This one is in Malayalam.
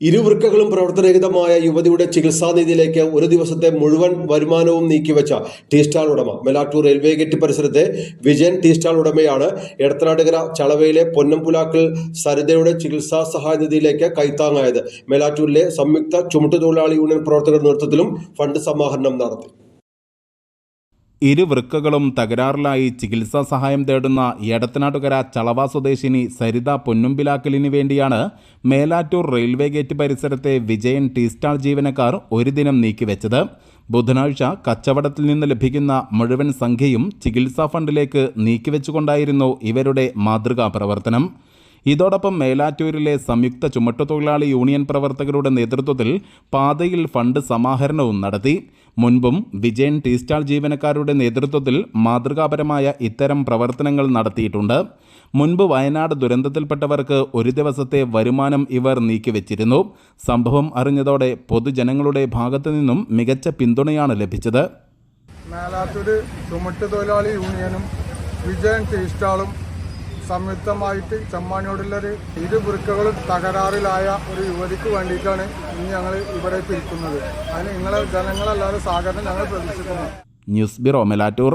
ഇരുവൃക്കകളും പ്രവർത്തനരഹിതമായ യുവതിയുടെ ചികിത്സാനിധിയിലേക്ക് ഒരു ദിവസത്തെ മുഴുവൻ വരുമാനവും നീക്കിവെച്ച ടീ സ്റ്റാൾ ഉടമ. മെലാറ്റൂർ റെയിൽവേ ഗേറ്റ് പരിസരത്തെ വിജയൻ ടീ സ്റ്റാൾ ഉടമയാണ് എടത്തനാട്ടുകര ചളവയിലെ പൊന്നംപുലാക്കിൽ സരിതയുടെ ചികിത്സാ സഹായ നിധിയിലേക്ക് കൈത്താങ്ങായത്. മെലാറ്റൂരിലെ സംയുക്ത ചുമട്ടുതൊഴിലാളി യൂണിയൻ പ്രവർത്തകരുടെ നേതൃത്വത്തിലും ഫണ്ട് സമാഹരണം നടത്തി. ഇരു വൃക്കകളും തകരാറിലായി ചികിത്സാ സഹായം തേടുന്ന എടത്തനാട്ടുകര ചളവ സ്വദേശിനി സരിത പൊന്നുംപിലാക്കലിന് വേണ്ടിയാണ് മേലാറ്റൂർ റെയിൽവേ ഗേറ്റ് പരിസരത്തെ വിജയൻ ടീ സ്റ്റാൾ ജീവനക്കാർ ഒരു ദിനം നീക്കിവെച്ചത്. ബുധനാഴ്ച കച്ചവടത്തിൽ നിന്ന് ലഭിക്കുന്ന മുഴുവൻ സംഖ്യയും ചികിത്സാ ഫണ്ടിലേക്ക് നീക്കിവെച്ചുകൊണ്ടായിരുന്നു ഇവരുടെ മാതൃകാ പ്രവർത്തനം ഇതോടൊപ്പം മേലാറ്റൂരിലെ സംയുക്ത ചുമട്ടുതൊഴിലാളി യൂണിയൻ പ്രവർത്തകരുടെ നേതൃത്വത്തിൽ പാതയിൽ ഫണ്ട് സമാഹരണവും നടത്തി. മുൻപും വിജയൻ ടീ സ്റ്റാൾ ജീവനക്കാരുടെ നേതൃത്വത്തിൽ മാതൃകാപരമായ ഇത്തരം പ്രവർത്തനങ്ങൾ നടത്തിയിട്ടുണ്ട്. മുൻപ് വയനാട് ദുരന്തത്തിൽപ്പെട്ടവർക്ക് ഒരു ദിവസത്തെ വരുമാനം ഇവർ നീക്കിവെച്ചിരുന്നു. സംഭവം അറിഞ്ഞതോടെ പൊതുജനങ്ങളുടെ ഭാഗത്തു നിന്നും മികച്ച പിന്തുണയാണ് ലഭിച്ചത്. മേലാറ്റൂര് ചുമട്ട് തൊഴിലാളി യൂണിയനും വിജയൻ ടീ സ്റ്റാളും സംയുക്തമായിട്ട് ചെമ്മാനോടുള്ളൊരു ഇരു വൃക്കകളും തകരാറിലായ ഒരു യുവതിക്ക് വേണ്ടിയിട്ടാണ് ഇനി ഞങ്ങൾ ഇവിടെ പിരിക്കുന്നത് അതിന് നിങ്ങളെ ജനങ്ങളെല്ലാവരും സഹകരണം ഞങ്ങൾ പ്രതീക്ഷിക്കുന്നു. News bureau Melattur.